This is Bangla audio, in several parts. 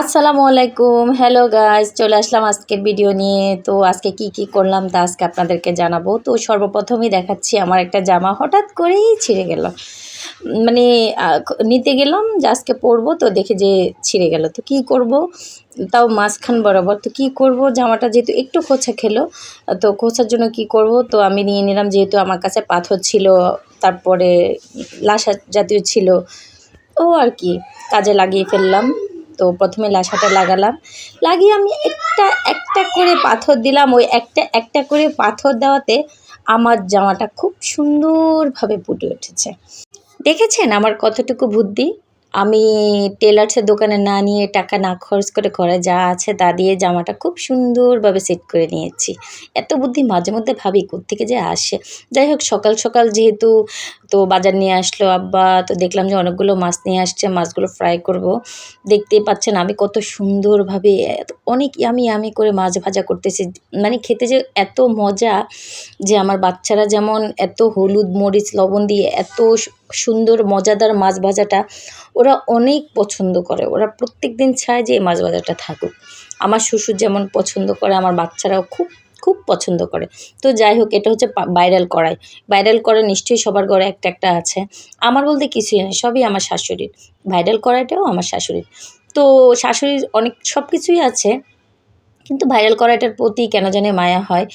আসসালামু আলাইকুম। হ্যালো গাইজ চলে আসলাম আজকের ভিডিও নিয়ে। তো আজকে কি কি করলাম তা আজকে আপনাদেরকে জানাব। তো সর্বপ্রথমেই দেখাচ্ছি আমার একটা জামা হঠাৎ করেই ছিঁড়ে গেল। মানে নিতে গেলাম, যে আজকে পরবো, তো দেখে যে ছিঁড়ে গেল। তো কি করব? তাও মাঝখান বরাবর। তো কি করব? জামাটা যেহেতু একটু খোঁচা খেলো, তো খোঁচার জন্য কি করব? তো আমি নিয়ে নিলাম, যেহেতু আমার কাছে পাথর ছিল, তারপরে লাসা জাতীয় ছিল। ও আর কি, কাজে লাগিয়ে ফেললাম। তো প্রথমে লাশাটা লাগালাম। লাগিয়ে আমি একটা একটা করে পাথর দিলাম। ওই একটা একটা করে পাথর দেওয়াতে আমার জামাটা খুব সুন্দরভাবে ফুটে উঠেছে। দেখেছেন আমার কতটুকু বুদ্ধি? আমি টেলার্সের দোকানে না নিয়ে টাকা না খরচ করে ঘরে যা আছে তা দিয়ে জামাটা খুব সুন্দরভাবে সেট করে নিয়েছি। এত বুদ্ধি মাঝে মধ্যে ভাবি থেকে যে আসে। যাই হোক, সকাল সকাল যেহেতু তো বাজার নিয়ে আসলো আব্বা, তো দেখলাম যে অনেকগুলো মাছ নিয়ে আসছে, মাছগুলো ফ্রাই করব। দেখতেই পাচ্ছেন আমি কত সুন্দরভাবে অনেক ইয়ামি ইয়ামি করে মাছ ভাজা করতেছি। মানে খেতে যে এত মজা যে আমার বাচ্চারা যেমন এত হলুদ মরিচ লবণ দিয়ে এত সুন্দর, মজাদার মাছ ভাজাটা ওরা অনেক পছন্দ করে। ওরা প্রত্যেক দিন চায় যে এই মাছ ভাজাটা থাকুক। আমার শ্বশুর যেমন পছন্দ করে, আমার বাচ্চারাও খুব খুব পছন্দ করে। তো যাই হোক, এটা হচ্ছে ভাইরাল কড়াই। ভাইরাল কড়াই নিশ্চয়ই সবার ঘরে একটা একটা আছে। আমার বলতে কিছুই নেই, সবই আমার শাশুড়ির। ভাইরাল কড়াইটাও আমার শাশুড়ির। তো শাশুড়ির অনেক সব কিছুই আছে। কিন্তু ভাইরাল কড়াইটার প্রতি কেন জানে মায়া হয়।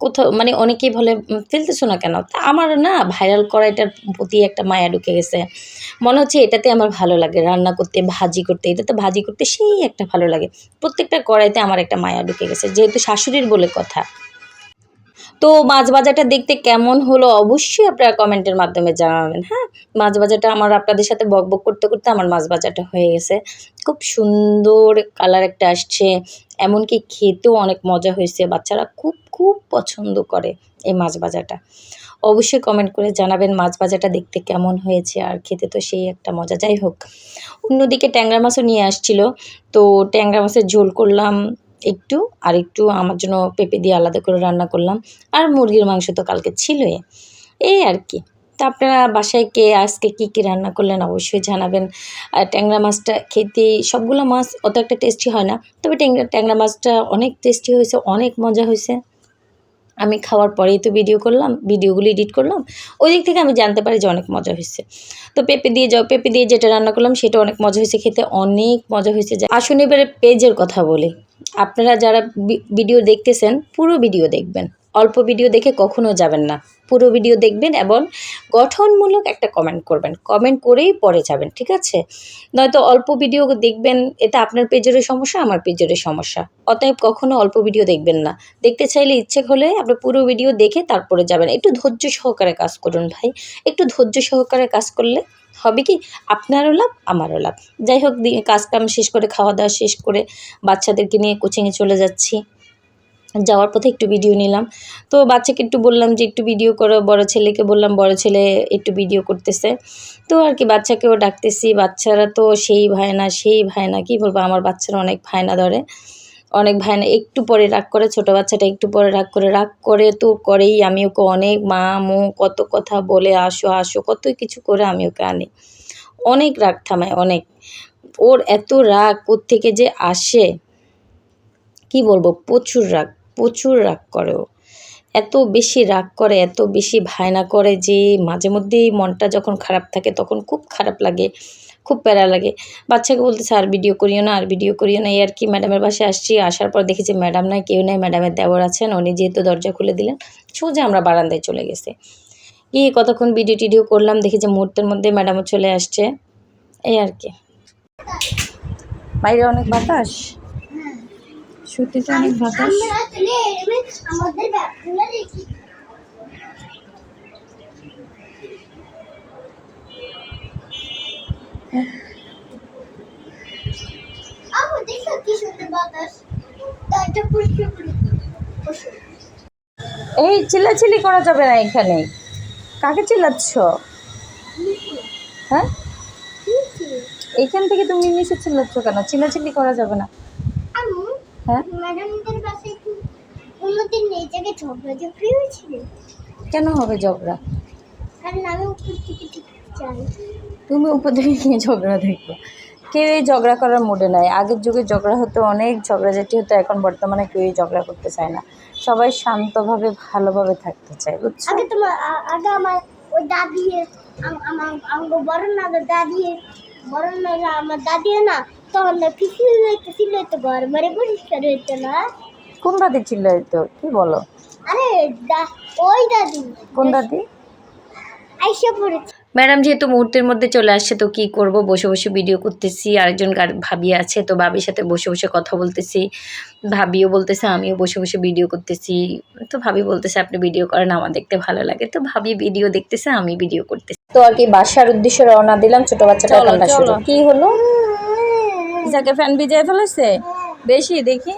কোথাও মানে অনেকেই বলে ফেলতেছো না কেন? তা আমার না ভাইরাল করা এটার প্রতি একটা মায়া ঢুকে গেছে। মনে হচ্ছে এটাতে আমার ভালো লাগে, রান্না করতে, ভাজি করতে এটাতে ভাজি করতে সেই একটা ভালো লাগে। প্রত্যেকটা কড়াইতে আমার একটা মায়া ঢুকে গেছে, যেহেতু শাশুড়ির বলে কথা। তো মাছ ভাজাটা দেখতে কেমন হলো অবশ্যই আপনারা কমেন্টের মাধ্যমে জানাবেন হ্যাঁ? মাছ ভাজাটা আমার আপনাদের সাথে বক বক করতে করতে আমার মাছ ভাজাটা হয়ে গেছে। খুব সুন্দর কালার একটা আসছে, এমনকি খেতেও অনেক মজা হয়েছে, বাচ্চারা খুব খুব পছন্দ করে এই মাছ ভাজাটা অবশ্যই কমেন্ট করে জানাবেন মাছ ভাজাটা দেখতে কেমন হয়েছে, আর খেতে তো সেই একটা মজা। যাই হোক, অন্যদিকে ট্যাংরা মাছও নিয়ে আসছিল, তো ট্যাংরা মাছের ঝোল করলাম একটু, আর একটু আমার জন্য পেঁপে দিয়ে আলাদা করে রান্না করলাম। আর মুরগির মাংস তো কালকে ছিলই। এই আর কি। তা আপনারা বাসায় কে, আজকে কী কী রান্না করলেন অবশ্যই জানাবেন। আর ট্যাংরা মাছটা খেতে সবগুলো মাছ অত একটা টেস্টি হয় না। তবে ট্যাংরা ট্যাংরা মাছটা অনেক টেস্টি হয়েছে, অনেক মজা হয়েছে। আমি খাওয়ার পরেই তো ভিডিও করলাম ভিডিওগুলো এডিট করলাম। ওই দিক থেকে আমি জানতে পারি যে অনেক মজা হয়েছে। তো পেঁপে দিয়ে যাও পেঁপে দিয়ে যেটা রান্না করলাম সেটা অনেক মজা হয়েছে, খেতে অনেক মজা হয়েছে। আসুন এবারে পেজের কথা বলি। আপনারা যারা ভিডিও দেখতেছেন পুরো ভিডিও দেখবেন। অল্প ভিডিও দেখে কখনো যাবেন না। পুরো ভিডিও দেখবেন এবং গঠনমূলক একটা কমেন্ট করবেন। কমেন্ট করেই পরে যাবেন, ঠিক আছে? নয়তো অল্প ভিডিও দেখবেন, এটা আপনার পেজেরও সমস্যা, আমার পেজেরও সমস্যা। অতএব কখনো অল্প ভিডিও দেখবেন না। দেখতে চাইলে ইচ্ছে হলে আপনি পুরো ভিডিও দেখে তারপরে যাবেন। একটু ধৈর্য সহকারে কাজ করুন ভাই। একটু ধৈর্য সহকারে কাজ করলে হবে কি? আপনারও লাভ, আমারও লাভ। যাই হোক কাজ কাম শেষ করে, খাওয়া দাওয়া শেষ করে বাচ্চাদেরকে নিয়ে কোচিংয়ে চলে যাচ্ছি। যাওয়ার পথে একটু ভিডিও নিলাম। তো বাচ্চাকে একটু বললাম যে, একটু ভিডিও করো। বড় ছেলেকে বললাম, বড় ছেলে একটু ভিডিও করতেছে। তো আর কি, বাচ্চাকেও ডাকতেছি। বাচ্চারা তো সেই ভায়না সেই ভায়না কি বলব? আমার বাচ্চারা অনেক ভায়না ধরে। অনেক ভায়না একটু পরে রাগ করে, ছোট বাচ্চাটা একটু পরে রাগ করে। রাগ করে তো করেই, আমি ওকে অনেক মা মো কত কথা বলে, আসো আসো। কত কিছু করে আমি ওকে আনি। অনেক রাগ থামায়, অনেক। ওর এত রাগ থেকে যে আসে? কি বলব? প্রচুর রাগ। প্রচুর রাগ করে ও। এত বেশি রাগ করে, এত বেশি ভায়না করে যে মাঝে মধ্যেই মনটা যখন খারাপ থাকে তখন খুব খারাপ লাগে, খুব প্যারা লাগে। বাচ্চাকে বলতেছে, আর ভিডিও করিও না, আর ভিডিও করিও না। এই আর কি ম্যাডামের বাসায় আসছি, আসার পর দেখেছি ম্যাডাম নাই, কেউ নাই ম্যাডামের দেওয়ার আছেন, উনি যেহেতু দরজা খুলে দিলেন, সোজা আমরা বারান্দায় চলে গেছে। গিয়ে কতক্ষণ ভিডিও টিডিও করলাম, দেখি যে মুহূর্তের মধ্যে ম্যাডামও চলে আসছে। এই আর কি। বাইরে অনেক বাতাস? সত্যিটা অনেক বাতাস এই চিল্লাচিল্লি করা যাবে না এখানে। কাকে চিল্লাচ্ছ? হ্যাঁ? এখান থেকে তুমি নিচে চিল্লাচ্ছ কেন? চিল্লাচিল্লি করা যাবে না। হ্যাঁ? ম্যাডামদের কাছে একটু অন্যদিন এই জায়গায় ঝগড়া ঝগড়ি হয়েছিল কেন হবে ঝগড়া? কারণ আমি উপর থেকে ঠিক চাই। তুমি উপর থেকে গিয়ে ঝগড়া দেখো। কেউই ঝগড়া করার মুডে নাই। আগের যুগে ঝগড়া হতো অনেক ঝগড়াঝাটি হতো এখন বর্তমানে কেউই ঝগড়া করতে চায় না। সবাই শান্তভাবে ভালোভাবে থাকতে চায় বুঝছ? আগে তোমার আগে আমার ওই দাদি আম- আমার বড় না দাদি বড় না আমার দাদি না তখন না হইতে তো ঘর মারে পরিষ্কার হইতো না। কোন দাদি ছিল তো কি বলো? আরে দা- ওই দাদি। কোন দাদি? আইসা পড়েছে। ম্যাডাম যেহেতু মুহূর্তের মধ্যে চলে আসছে তো কি করব? বসে বসে ভিডিও করতেছি আরেকজন ভাবি আছে তো ভাবির সাথে বসে বসে কথা বলতেছি। ভাবিও বলতেছে আমিও বসে বসে ভিডিও করতেছি। তো ভাবি বলতেছে আপনি ভিডিও করেন আমার দেখতে ভালো লাগে। তো ভাবি ভিডিও দেখতেছে আমি ভিডিও করতেছি। তো আর কি বাসার উদ্দেশ্যে রওনা দিলাম ছোট বাচ্চাটা কান্না কি হলো? ইসাকে ফ্যান ভিজিয়ে ফেলেছে? বেশি, দেখি।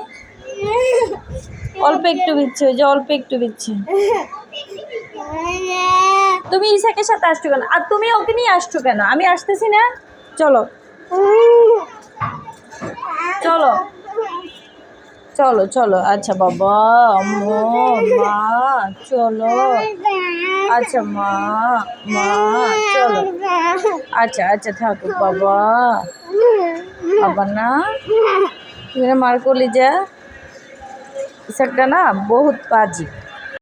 অল্প একটু বিচ্ছে ওই যে অল্প একটু বিচ্ছে তুমি ইসাকের সাথে আসছো কেন? আর তুমি ওকে নিয়ে আসছো কেন? আমি আসতেছি না। চলো। চলো। চলো চলো। আচ্ছা বাবা মা, চলো। আচ্ছা মা মা, চলো। আচ্ছা আচ্ছা থাকুক, বাবা। বাবা না তুমি না মার কলি যা ইসাকটা না বহুত পাজি